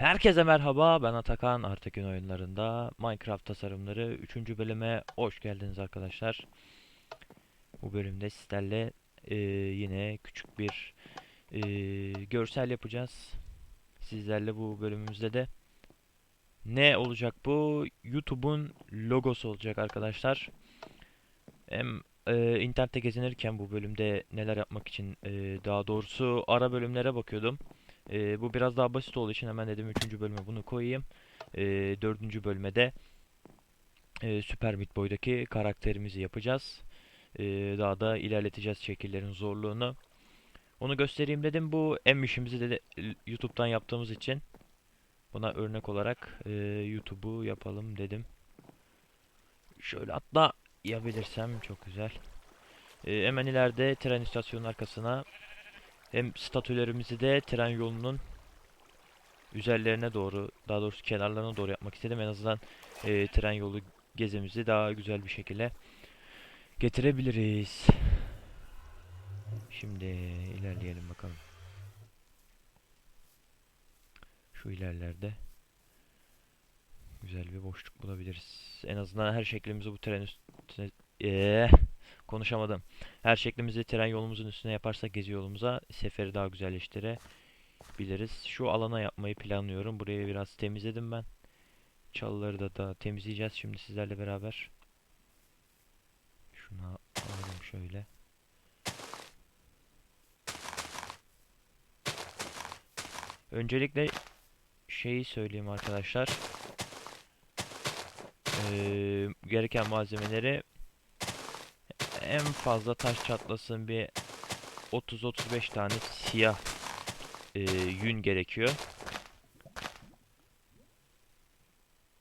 Herkese merhaba, ben Atakan. Artekin oyunlarında Minecraft tasarımları 3. bölüme hoş geldiniz arkadaşlar. Bu bölümde sizlerle e, yine küçük bir e, görsel yapacağız. Sizlerle bu bölümümüzde de ne olacak bu? YouTube'un logosu olacak arkadaşlar. Hem e, internette gezinirken bu bölümde neler yapmak için e, daha doğrusu ara bölümlere bakıyordum. Ee, bu biraz daha basit olduğu için hemen dedim 3. bölüme bunu koyayım. Ee, 4. bölüme e, Super Meat Boy'daki karakterimizi yapacağız. Ee, daha da ilerleteceğiz şekillerin zorluğunu. Onu göstereyim dedim. Bu em işimizi de, YouTube'dan yaptığımız için buna örnek olarak e, YouTube'u yapalım dedim. Şöyle atla yapabilirsem çok güzel. Ee, hemen ileride tren istasyonunun arkasına hem statülerimizi de tren yolunun üzerlerine doğru, daha doğrusu kenarlarına doğru yapmak istedim. En azından e, tren yolu gezimizi daha güzel bir şekilde getirebiliriz. Şimdi ilerleyelim bakalım. Şu ilerlerde güzel bir boşluk bulabiliriz. En azından her şeklimizi bu tren üstüne... Eee, konuşamadım. Her şeklimizi tren yolumuzun üstüne yaparsak gezi yolumuza seferi daha güzelleştirebiliriz. Şu alana yapmayı planlıyorum. Burayı biraz temizledim ben. Çalıları da, da temizleyeceğiz şimdi sizlerle beraber. Şunu alalım şöyle. Öncelikle şeyi söyleyeyim arkadaşlar. Ee, gereken malzemeleri en fazla taş çatlasın bir 30-35 tane siyah e, yün gerekiyor.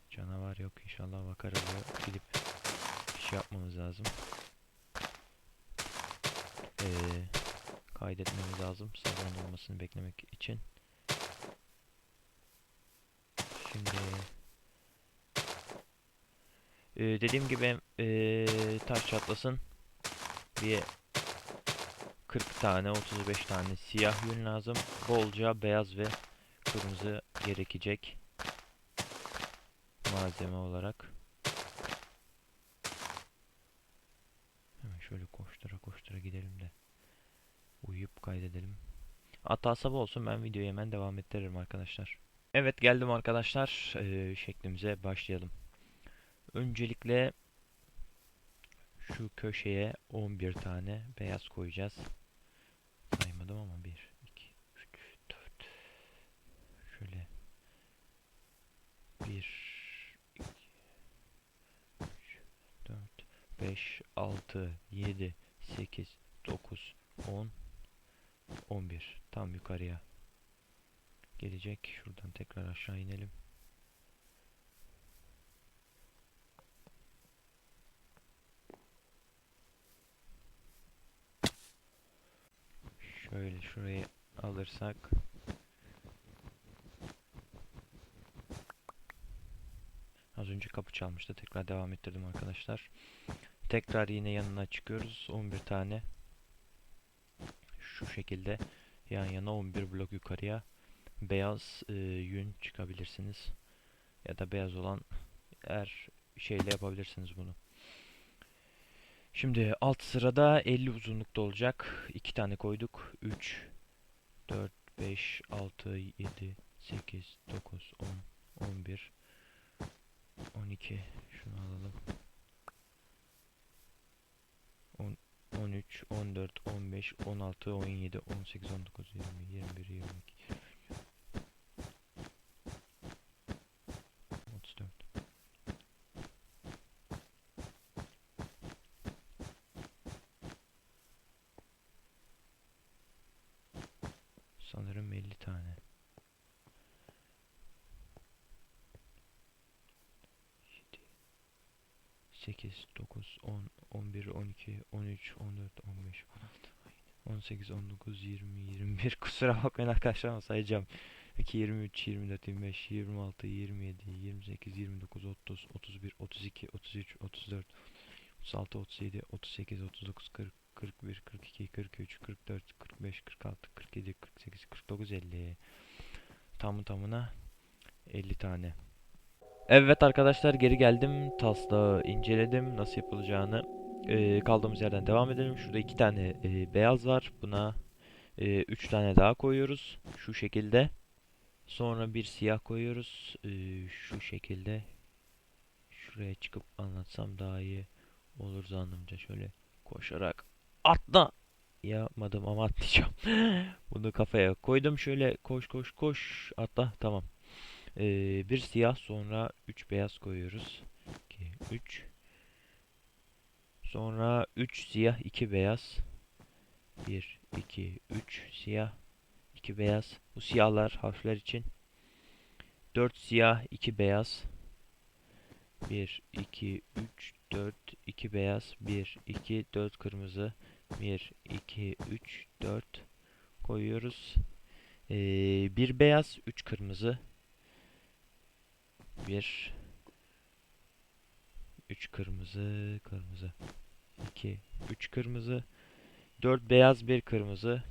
Canavar yok inşallah bakarız ya. Gidip bir şey yapmamız lazım. Ee, kaydetmemiz lazım sabahın olmasını beklemek için. Şimdi ee, dediğim gibi ee, taş çatlasın bir 40 tane 35 tane siyah yün lazım. Bolca beyaz ve kırmızı gerekecek malzeme olarak. Hemen şöyle koştura koştura gidelim de uyuyup kaydedelim. Hatta sabah olsun ben videoyu hemen devam ettiririm arkadaşlar. Evet geldim arkadaşlar. Ee, şeklimize başlayalım. Öncelikle şu köşeye 11 tane beyaz koyacağız. Saymadım ama 1, 2, 3, 4. Şöyle 1, 2, 3, 4, 5, 6, 7, 8, 9, 10, 11. Tam yukarıya gelecek. Şuradan tekrar aşağı inelim. Şöyle şurayı alırsak Az önce kapı çalmıştı. Tekrar devam ettirdim arkadaşlar. Tekrar yine yanına çıkıyoruz. 11 tane şu şekilde yan yana 11 blok yukarıya beyaz e, yün çıkabilirsiniz. Ya da beyaz olan her şeyle yapabilirsiniz bunu. Şimdi alt sırada 50 uzunlukta olacak. 2 tane koyduk. 3, 4, 5, 6, 7, 8, 9, 10, 11, 12. Şunu alalım. 10, 13, 14, 15, 16, 17, 18, 19, 20, 21, 22, 34. Sanırım 50 tane. 7 8 9 10 11 12 13 14 15 16 18 19 20 21 kusura bakmayın arkadaşlar ama sayacağım. 2 23 24 25 26 27 28 29 30 31 32 33 34 36 37 38 39 40 41, 42, 43, 44, 45, 46, 47, 48, 49, 50. Tamı tamına 50 tane. Evet arkadaşlar geri geldim. Taslağı inceledim. Nasıl yapılacağını. Ee, kaldığımız yerden devam edelim. Şurada iki tane e, beyaz var. Buna 3 tane daha koyuyoruz. Şu şekilde. Sonra bir siyah koyuyoruz. Ee, şu şekilde. Şuraya çıkıp anlatsam daha iyi olur zannımca. Şöyle koşarak atla. Yapmadım ama atlayacağım. Bunu kafaya koydum. Şöyle koş koş koş atla. Tamam. Ee, bir siyah sonra 3 beyaz koyuyoruz. 2 3 Sonra 3 siyah 2 beyaz. 1 2 3 siyah 2 beyaz. Bu siyahlar harfler için. 4 siyah 2 beyaz. 1 2 3 4 2 beyaz 1 2 4 kırmızı 1 2 3 4 koyuyoruz. Ee, beyaz 3 kırmızı 1 3 kırmızı kırmızı. 2 3 kırmızı. 4 beyaz 1 kırmızı.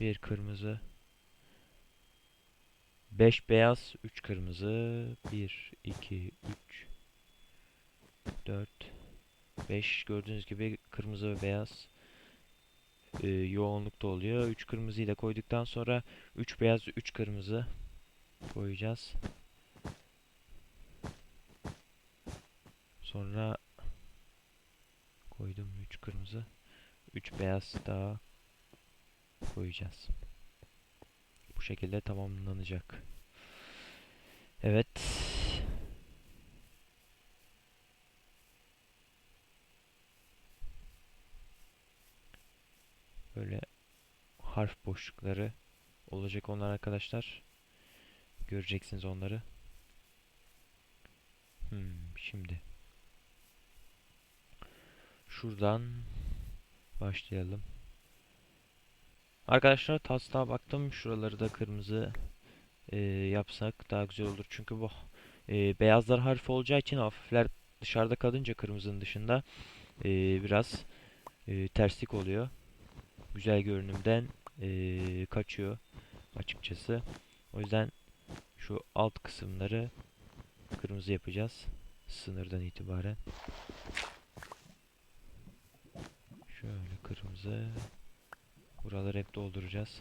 1 kırmızı. 5 beyaz 3 kırmızı. 1 2 3 4 5 gördüğünüz gibi kırmızı ve beyaz e, yoğunlukta oluyor. 3 kırmızıyı da koyduktan sonra 3 beyaz 3 kırmızı koyacağız. Sonra koydum 3 kırmızı 3 beyaz daha koyacağız. Bu şekilde tamamlanacak. Evet. Böyle harf boşlukları olacak onlar arkadaşlar. Göreceksiniz onları. Hmm, şimdi şuradan başlayalım. Arkadaşlar taslağa baktım. Şuraları da kırmızı e, yapsak daha güzel olur. Çünkü bu e, beyazlar harf olacağı için hafifler dışarıda kalınca kırmızının dışında e, biraz e, terslik oluyor. Güzel görünümden e, kaçıyor açıkçası. O yüzden şu alt kısımları kırmızı yapacağız. Sınırdan itibaren. Şöyle kırmızı. Buraları hep dolduracağız.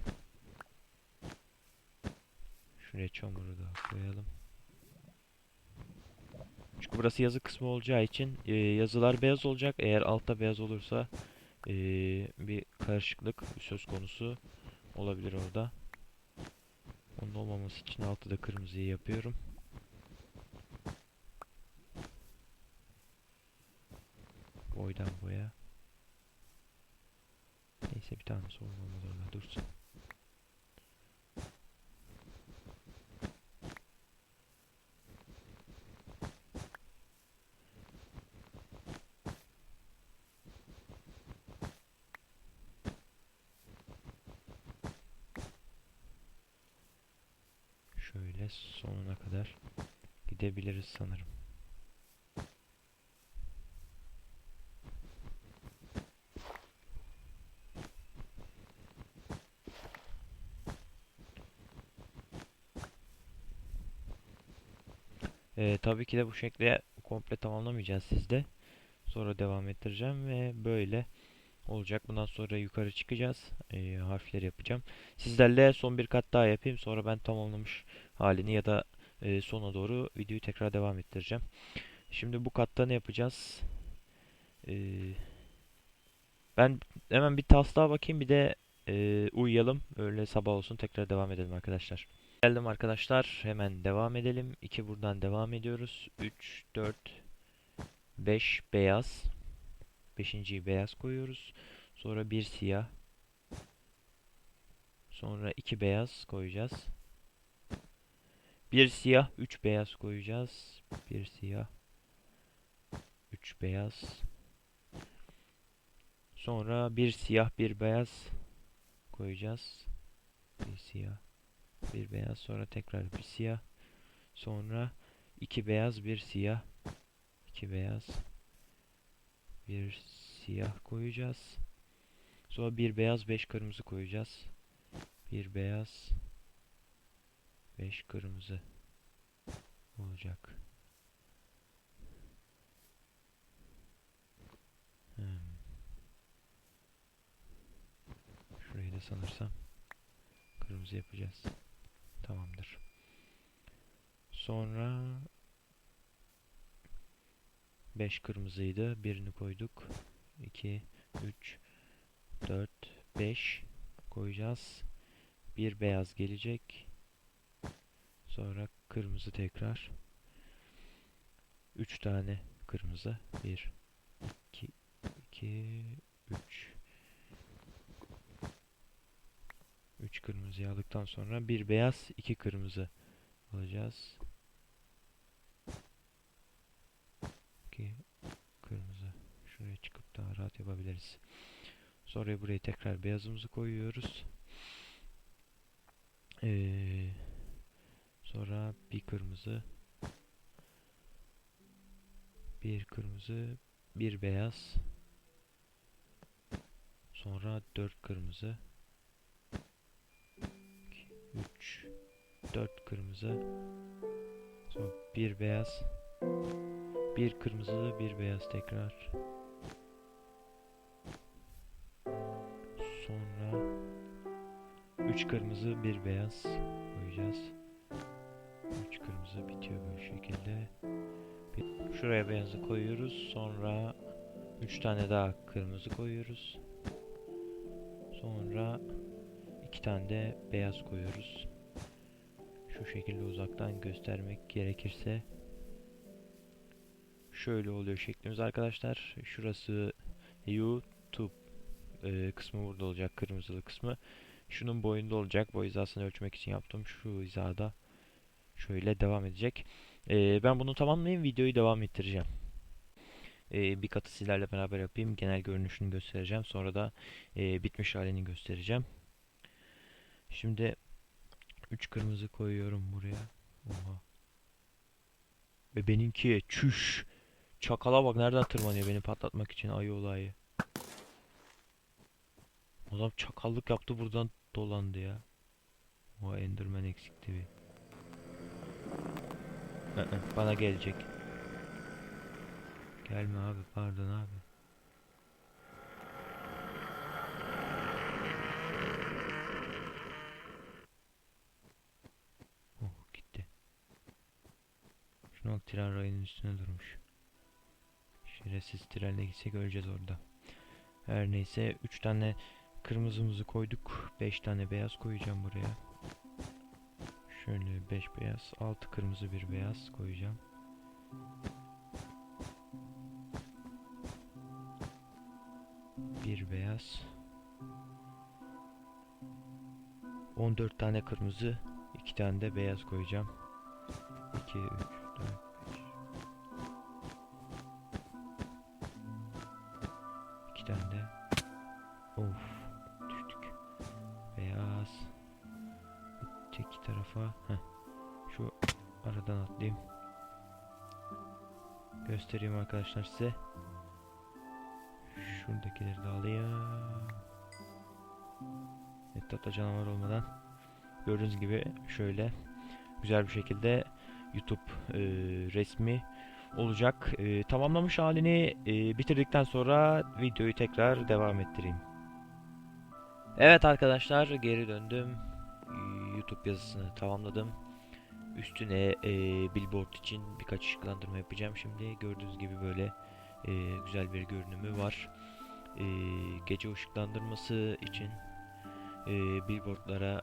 Şuraya çamuru da koyalım. Çünkü burası yazı kısmı olacağı için e, yazılar beyaz olacak. Eğer altta beyaz olursa e, bir karışıklık söz konusu olabilir orada. Onun olmaması için altı da kırmızıyı yapıyorum. Boydan boya. Neyse bir tane olmamız orada dursun. Şöyle sonuna kadar gidebiliriz sanırım. Ee, tabii ki de bu şekli komple tamamlamayacağız sizde. Sonra devam ettireceğim ve böyle olacak. Bundan sonra yukarı çıkacağız. Ee, harfleri yapacağım. Sizlerle son bir kat daha yapayım. Sonra ben tamamlamış halini ya da e, sona doğru videoyu tekrar devam ettireceğim. Şimdi bu katta ne yapacağız? Ee, ben hemen bir taslağa bakayım bir de e, uyuyalım. Öyle sabah olsun tekrar devam edelim arkadaşlar. Geldim arkadaşlar. Hemen devam edelim. 2 buradan devam ediyoruz. 3, 4, 5 beyaz. Beşinciyi beyaz koyuyoruz. Sonra bir siyah. Sonra iki beyaz koyacağız. Bir siyah, üç beyaz koyacağız. Bir siyah, üç beyaz. Sonra bir siyah, bir beyaz koyacağız. Bir siyah, bir beyaz. Sonra tekrar bir siyah. Sonra iki beyaz, bir siyah. iki beyaz. bir siyah koyacağız. Sonra bir beyaz, beş kırmızı koyacağız. Bir beyaz, beş kırmızı olacak. Hmm. Şurayı da sanırsam kırmızı yapacağız. Tamamdır. Sonra 5 kırmızıydı. Birini koyduk. 2 3 4 5 koyacağız. Bir beyaz gelecek. Sonra kırmızı tekrar. 3 tane kırmızı. 1 2 2 3 3 kırmızı aldıktan sonra bir beyaz, iki kırmızı alacağız. 2 kırmızı. Şuraya çıkıp daha rahat yapabiliriz. Sonra buraya tekrar beyazımızı koyuyoruz. Ee, sonra bir kırmızı, bir kırmızı, bir beyaz. Sonra dört kırmızı. 3 4 kırmızı sonra bir beyaz bir kırmızı bir beyaz tekrar sonra 3 kırmızı bir beyaz koyacağız 3 kırmızı bitiyor böyle şekilde şuraya beyazı koyuyoruz sonra 3 tane daha kırmızı koyuyoruz sonra iki tane de beyaz koyuyoruz. Şu şekilde uzaktan göstermek gerekirse şöyle oluyor şeklimiz arkadaşlar. Şurası YouTube e, kısmı burada olacak kırmızılı kısmı. Şunun boyunda olacak. Boy hizasını ölçmek için yaptım. Şu hizada şöyle devam edecek. E, ben bunu tamamlayayım videoyu devam ettireceğim. E, bir katı sizlerle beraber yapayım. Genel görünüşünü göstereceğim. Sonra da e, bitmiş halini göstereceğim. Şimdi 3 kırmızı koyuyorum buraya. Oha. Ve benimki çüş. Çakala bak nereden tırmanıyor beni patlatmak için ayı olayı. Adam çakallık yaptı buradan dolandı ya. O Enderman eksikti bir. Bana gelecek. Gelme abi pardon abi. Oh gitti. Şuna bak tren rayının üstüne durmuş. Şerefsiz trenle gitsek öleceğiz orada. Her neyse 3 tane kırmızımızı koyduk. 5 tane beyaz koyacağım buraya. Şöyle 5 beyaz, 6 kırmızı bir beyaz koyacağım. Bir beyaz. 14 tane kırmızı, 2 tane de beyaz koyacağım. 2 3 arkadaşlar size. Şuradakileri de alayım. Etrafta canavar olmadan. Gördüğünüz gibi şöyle güzel bir şekilde YouTube e, resmi olacak. E, tamamlamış halini e, bitirdikten sonra videoyu tekrar devam ettireyim. Evet arkadaşlar geri döndüm. YouTube yazısını tamamladım. Üstüne e, billboard için birkaç ışıklandırma yapacağım şimdi. Gördüğünüz gibi böyle e, güzel bir görünümü var. E, gece ışıklandırması için e, billboardlara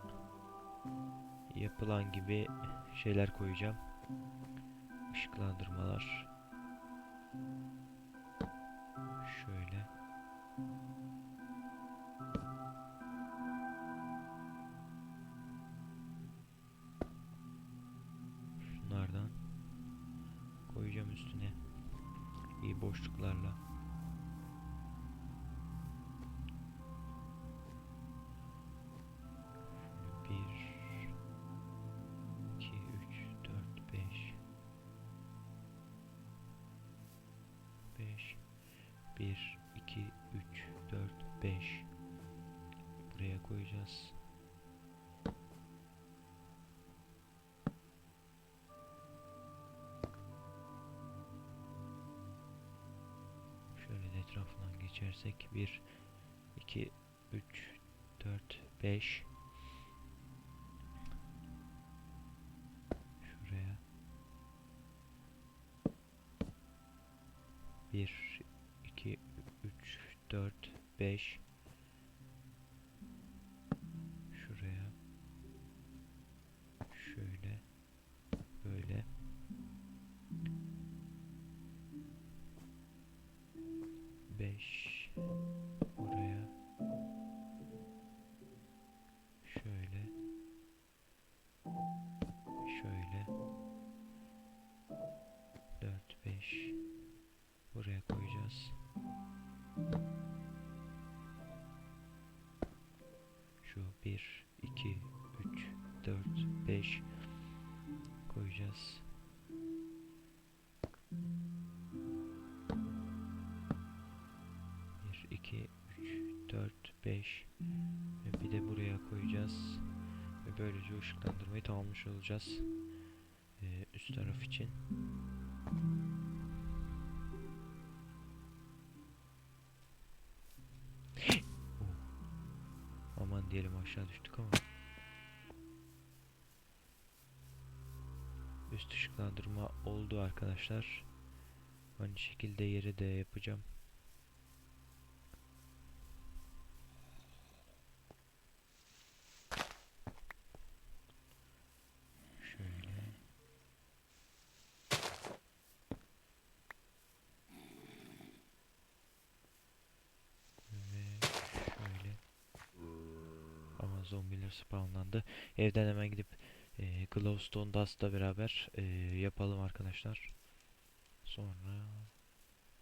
yapılan gibi şeyler koyacağım. Işıklandırmalar. İyi geçersek 1, 2, 3, 4, 5. 5 koyacağız. Bir, iki, üç, dört, beş ve bir de buraya koyacağız ve böylece ışıklandırmayı tamamlamış olacağız ee, üst taraf için. Oh. Aman diyelim aşağı düştük ama. Üst ışıklandırma oldu arkadaşlar. Aynı şekilde yeri de yapacağım. Zombiler spawnlandı. Evden hemen Glowstone Dust'la beraber e, yapalım arkadaşlar. Sonra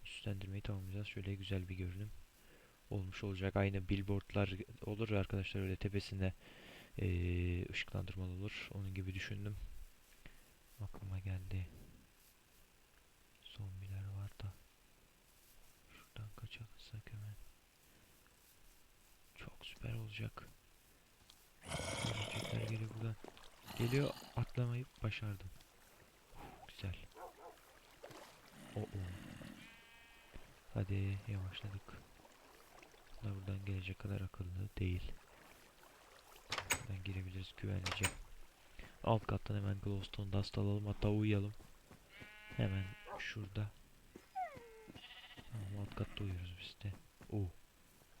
üstlendirmeyi tamamlayacağız. Şöyle güzel bir görünüm olmuş olacak. Aynı billboardlar olur arkadaşlar öyle tepesinde e, ışıklandırmalı olur. Onun gibi düşündüm. Aklıma geldi. Zombiler var da. Şuradan kaçarsak hemen. Çok süper olacak. Örümcekler geliyor. Geliyor atlamayı başardım. Güzel. Oo. Hadi yavaşladık. Bunlar buradan gelecek kadar akıllı değil. Buradan girebiliriz güvenlice. Alt kattan hemen glowstone dust alalım hatta uyuyalım. Hemen şurada. Tamam alt katta uyuyoruz biz de. Oo.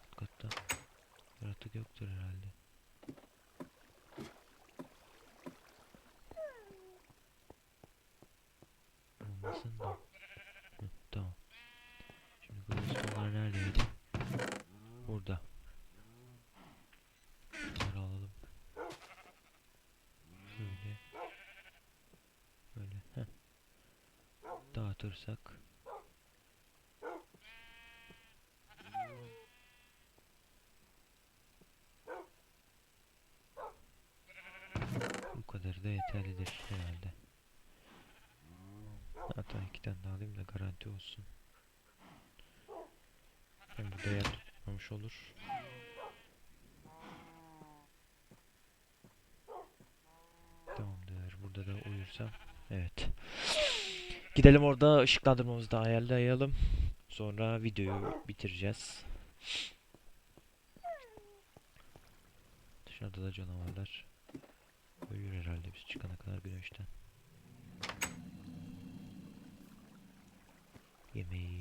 Alt katta yaratık yoktur herhalde. Olmasın da. Hı, tamam. Şimdi glowstone'lar neredeydi? Burada. Şunları alalım. Şöyle. Böyle. Heh. Dağıtırsak. Bu kadar da yeterlidir herhalde. Hatta iki tane daha alayım da garanti olsun. Hem burada yer tutmamış olur. Tamamdır. Burada da uyursam. Evet. Gidelim orada ışıklandırmamızı da ayarlayalım. Sonra videoyu bitireceğiz. Dışarıda da canavarlar. Uyur herhalde biz çıkana kadar güneşten. Give me.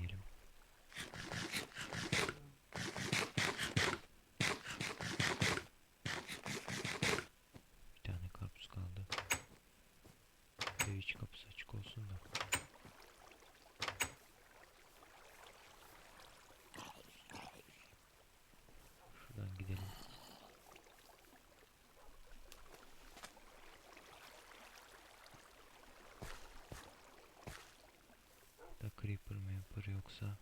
Creeper mı yapar yoksa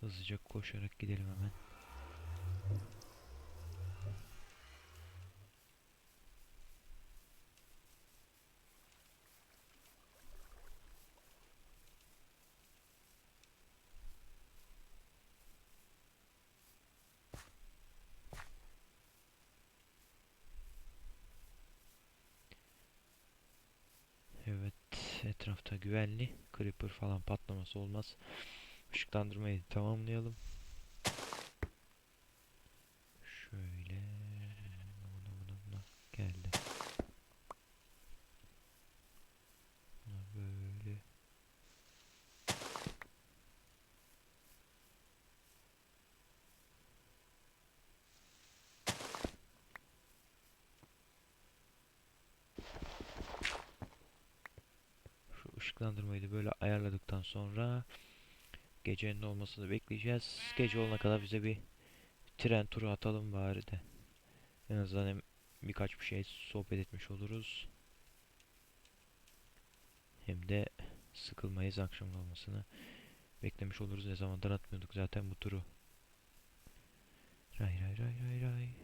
hızlıca koşarak gidelim hemen. etrafta güvenli. Creeper falan patlaması olmaz. Işıklandırmayı tamamlayalım. Şöyle buna buna buna geldi. Buna böyle Şu ışıklandırmayı da böyle ayarladıktan sonra gecenin olmasını bekleyeceğiz. Gece olana kadar bize bir tren turu atalım bari de. En azından hem birkaç bir şey sohbet etmiş oluruz. Hem de sıkılmayız akşam olmasını beklemiş oluruz. Ne zamandır atmıyorduk zaten bu turu. Ray ray ray ray ray.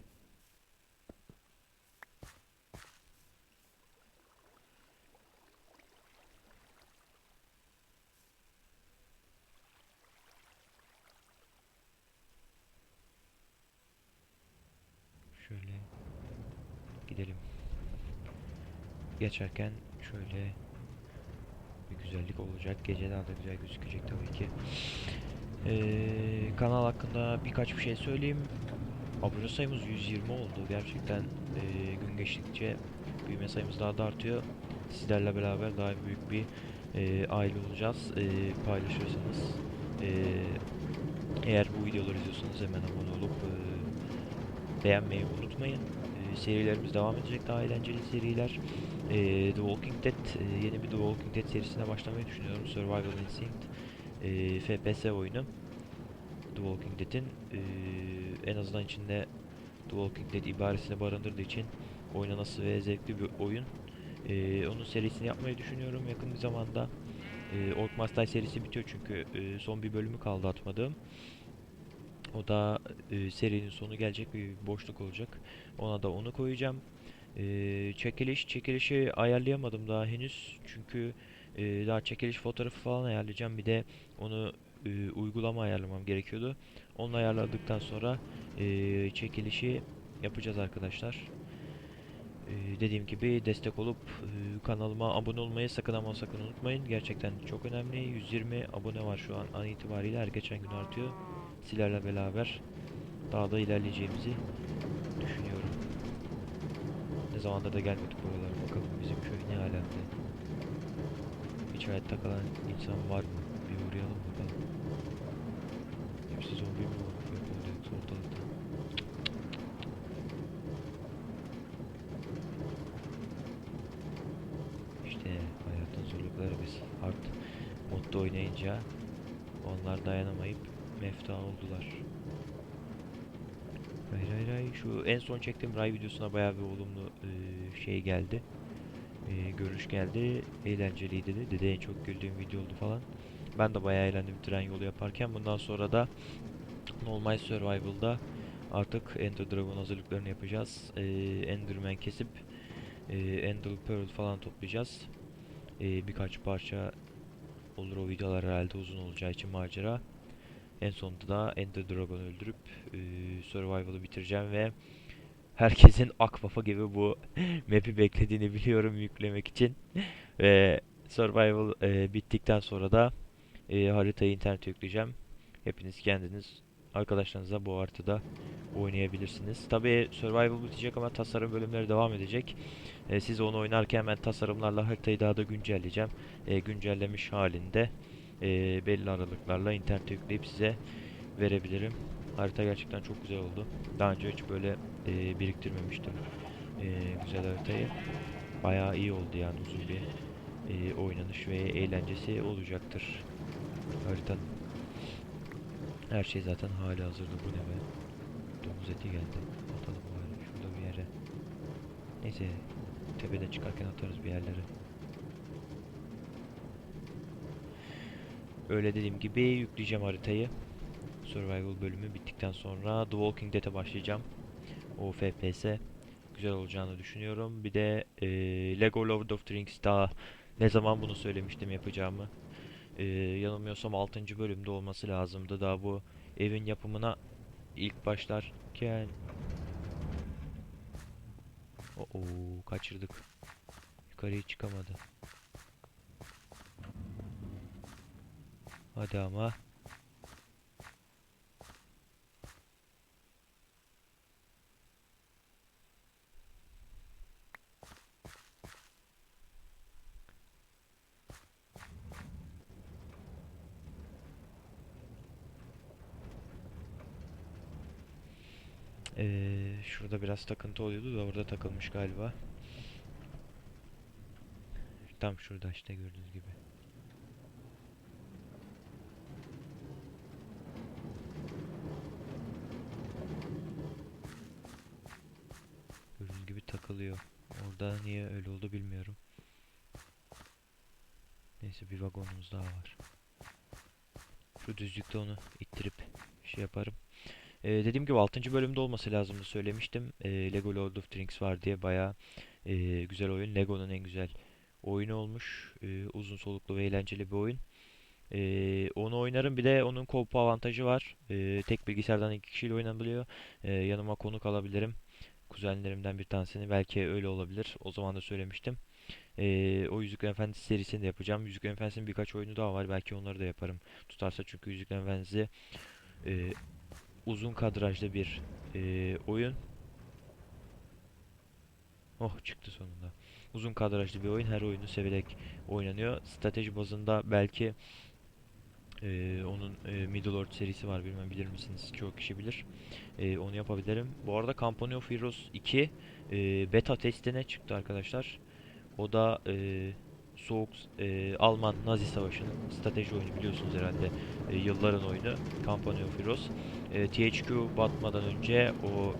Şöyle gidelim. Geçerken şöyle bir güzellik olacak. Gece daha da güzel gözükecek tabii ki. Ee, kanal hakkında birkaç bir şey söyleyeyim. Abone sayımız 120 oldu. Gerçekten ee, gün geçtikçe büyüme sayımız daha da artıyor. Sizlerle beraber daha büyük bir ee, aile olacağız. Ee, paylaşırsanız ee, eğer bu videoları izliyorsanız hemen abone olup ee, beğenmeyi unutmayın. Ee, serilerimiz devam edecek daha eğlenceli seriler. Ee, The Walking Dead ee, yeni bir The Walking Dead serisine başlamayı düşünüyorum. Survival Instinct ee, FPS oyunu. The Walking Dead'in ee, en azından içinde The Walking Dead ibaresini barındırdığı için oynanası ve zevkli bir oyun. Ee, onun serisini yapmayı düşünüyorum yakın bir zamanda. Ee, Ork Must serisi bitiyor çünkü ee, son bir bölümü kaldı atmadığım. O da e, serinin sonu gelecek bir boşluk olacak. Ona da onu koyacağım. E, çekiliş, çekilişi ayarlayamadım daha henüz. Çünkü e, daha çekiliş fotoğrafı falan ayarlayacağım. Bir de onu e, uygulama ayarlamam gerekiyordu. Onu ayarladıktan sonra e, çekilişi yapacağız arkadaşlar. E, dediğim gibi destek olup e, kanalıma abone olmayı sakın ama sakın unutmayın. Gerçekten çok önemli. 120 abone var şu an an itibariyle. Her geçen gün artıyor sizlerle beraber daha da ilerleyeceğimizi. Ne zamandır da gelmedik buralara bakalım bizim köy ne alemde. Hiç hayatta kalan insan var mı? Bir uğrayalım bakalım. Hepsi zombi mi var? Yok yoksa ortalıkta. İşte hayatın zorlukları biz hard modda oynayınca onlar dayanamayıp mefta oldular. Şu en son çektiğim ray videosuna bayağı bir olumlu e, şey geldi. E, görüş geldi. Eğlenceliydi de. Dedi en çok güldüğüm video oldu falan. Ben de bayağı eğlendim tren yolu yaparken. Bundan sonra da Normal Survival'da artık Ender Dragon hazırlıklarını yapacağız. E, Enderman kesip e, Ender Pearl falan toplayacağız. E, birkaç parça olur o videolar herhalde uzun olacağı için macera. En sonunda da Ender Dragon'u öldürüp e, Survival'ı bitireceğim ve herkesin Akwafa gibi bu map'i beklediğini biliyorum yüklemek için. ve Survival e, bittikten sonra da e, haritayı internete yükleyeceğim. Hepiniz kendiniz arkadaşlarınızla bu haritada oynayabilirsiniz. Tabii Survival bitecek ama tasarım bölümleri devam edecek. E, siz onu oynarken ben tasarımlarla haritayı daha da güncelleyeceğim. E, güncellemiş halinde e, belli aralıklarla internete yükleyip size verebilirim. Harita gerçekten çok güzel oldu. Daha önce hiç böyle e, biriktirmemiştim e, güzel haritayı. Bayağı iyi oldu yani uzun bir e, oynanış ve eğlencesi olacaktır haritanın. Her şey zaten hali hazırda bu ne be. Domuz eti geldi. Atalım bari şurada bir yere. Neyse tepeden çıkarken atarız bir yerlere. Öyle dediğim gibi yükleyeceğim haritayı. Survival bölümü bittikten sonra The Walking Dead'e başlayacağım. O FPS güzel olacağını düşünüyorum. Bir de e, Lego Lord of the Rings daha ne zaman bunu söylemiştim yapacağımı. E, yanılmıyorsam 6. bölümde olması lazımdı. Daha bu evin yapımına ilk başlarken Oo kaçırdık. Yukarıya çıkamadı. Hadi ama. Ee, şurada biraz takıntı oluyordu da orada takılmış galiba. Tam şurada işte gördüğünüz gibi. Gördüğünüz gibi takılıyor. Orada niye öyle oldu bilmiyorum. Neyse bir vagonumuz daha var. Şu düzlükte onu ittirip şey yaparım. Ee, dediğim gibi 6. bölümde olması lazımdı söylemiştim. Ee, Lego Lord of the Rings var diye bayağı ee, güzel oyun. Lego'nun en güzel oyunu olmuş. Ee, uzun soluklu ve eğlenceli bir oyun. Ee, onu oynarım. Bir de onun co avantajı var. Ee, tek bilgisayardan iki kişiyle oynanabiliyor. Ee, yanıma konuk alabilirim. Kuzenlerimden bir tanesini. Belki öyle olabilir. O zaman da söylemiştim. Ee, o Yüzüklerin Efendisi serisini de yapacağım. Yüzüklerin Efendisi'nin birkaç oyunu daha var. Belki onları da yaparım. Tutarsa çünkü Yüzüklerin Efendisi e, uzun kadrajlı bir e, oyun. Oh çıktı sonunda. Uzun kadrajlı bir oyun. Her oyunu severek oynanıyor. Strateji bazında belki e, onun e, Middle Earth serisi var. Bilmem bilir misiniz? Çoğu kişi bilir. E, onu yapabilirim. Bu arada Company of Heroes 2 e, beta testine çıktı arkadaşlar. O da e, Soğuk e, Alman Nazi Savaşı'nın strateji oyunu biliyorsunuz herhalde. E, yılların oyunu Company of Heroes. E, THQ batmadan önce o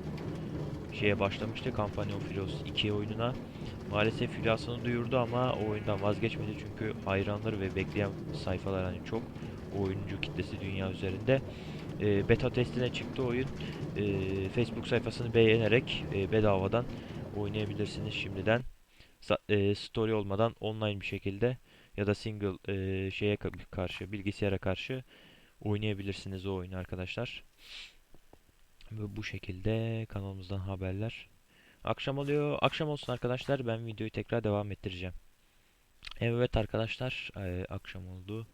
şeye başlamıştı Company of Heroes 2 oyununa. Maalesef filasını duyurdu ama o oyundan vazgeçmedi çünkü hayranları ve bekleyen sayfalar hani çok oyuncu kitlesi dünya üzerinde. E, beta testine çıktı oyun. E, Facebook sayfasını beğenerek e, bedavadan oynayabilirsiniz şimdiden. Sa- e, story olmadan online bir şekilde ya da single e, şeye ka- karşı bilgisayara karşı oynayabilirsiniz o oyunu arkadaşlar. Ve bu şekilde kanalımızdan haberler. Akşam oluyor. Akşam olsun arkadaşlar. Ben videoyu tekrar devam ettireceğim. Evet arkadaşlar. e, akşam oldu.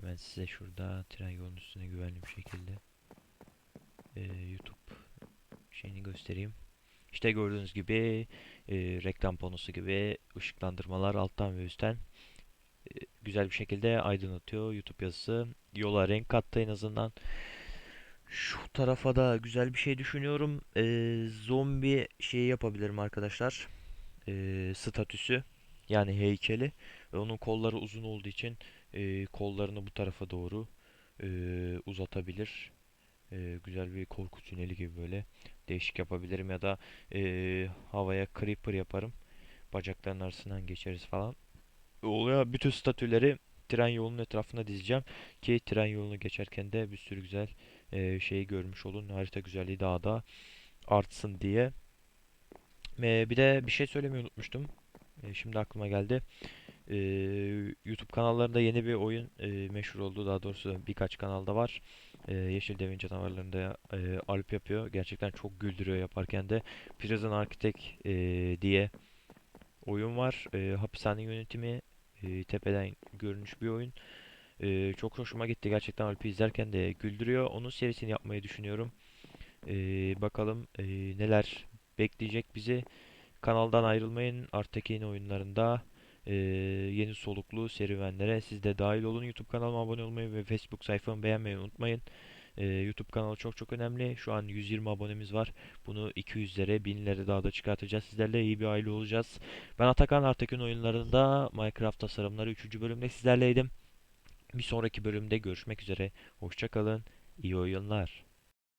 Hemen size şurada tren yolunun üstüne güvenli bir şekilde e, YouTube şeyini göstereyim. İşte gördüğünüz gibi e, reklam panosu gibi ışıklandırmalar alttan ve üstten e, güzel bir şekilde aydınlatıyor YouTube yazısı. Yola renk kattı en azından. Şu tarafa da güzel bir şey düşünüyorum. Ee, zombi şeyi yapabilirim arkadaşlar. Ee, statüsü. Yani heykeli. Ve onun kolları uzun olduğu için e, kollarını bu tarafa doğru e, uzatabilir. E, güzel bir korku tüneli gibi böyle değişik yapabilirim. Ya da e, havaya creeper yaparım. Bacaklarının arasından geçeriz falan. Oluyor. Bütün statüleri tren yolunun etrafına dizeceğim. Ki tren yolunu geçerken de bir sürü güzel e, şeyi görmüş olun. Harita güzelliği daha da artsın diye. E, bir de bir şey söylemeyi unutmuştum. E, şimdi aklıma geldi. E, YouTube kanallarında yeni bir oyun e, meşhur oldu. Daha doğrusu birkaç kanalda var. E, Yeşil Devin canavarlarında e, Alp yapıyor. Gerçekten çok güldürüyor yaparken de. Prison Architect e, diye oyun var. E, hapishane yönetimi e, tepeden görünüş bir oyun. Ee, çok hoşuma gitti. Gerçekten Alp'i izlerken de güldürüyor. Onun serisini yapmayı düşünüyorum. Ee, bakalım ee, neler bekleyecek bizi. Kanaldan ayrılmayın. Yeni oyunlarında ee, yeni soluklu serüvenlere siz de dahil olun. YouTube kanalıma abone olmayı ve Facebook sayfamı beğenmeyi unutmayın. Ee, YouTube kanalı çok çok önemli. Şu an 120 abonemiz var. Bunu 200'lere, 1000'lere daha da çıkartacağız. Sizlerle iyi bir aile olacağız. Ben Atakan Artekin oyunlarında Minecraft tasarımları 3. bölümde sizlerleydim. Bir sonraki bölümde görüşmek üzere. Hoşça kalın. İyi oyunlar.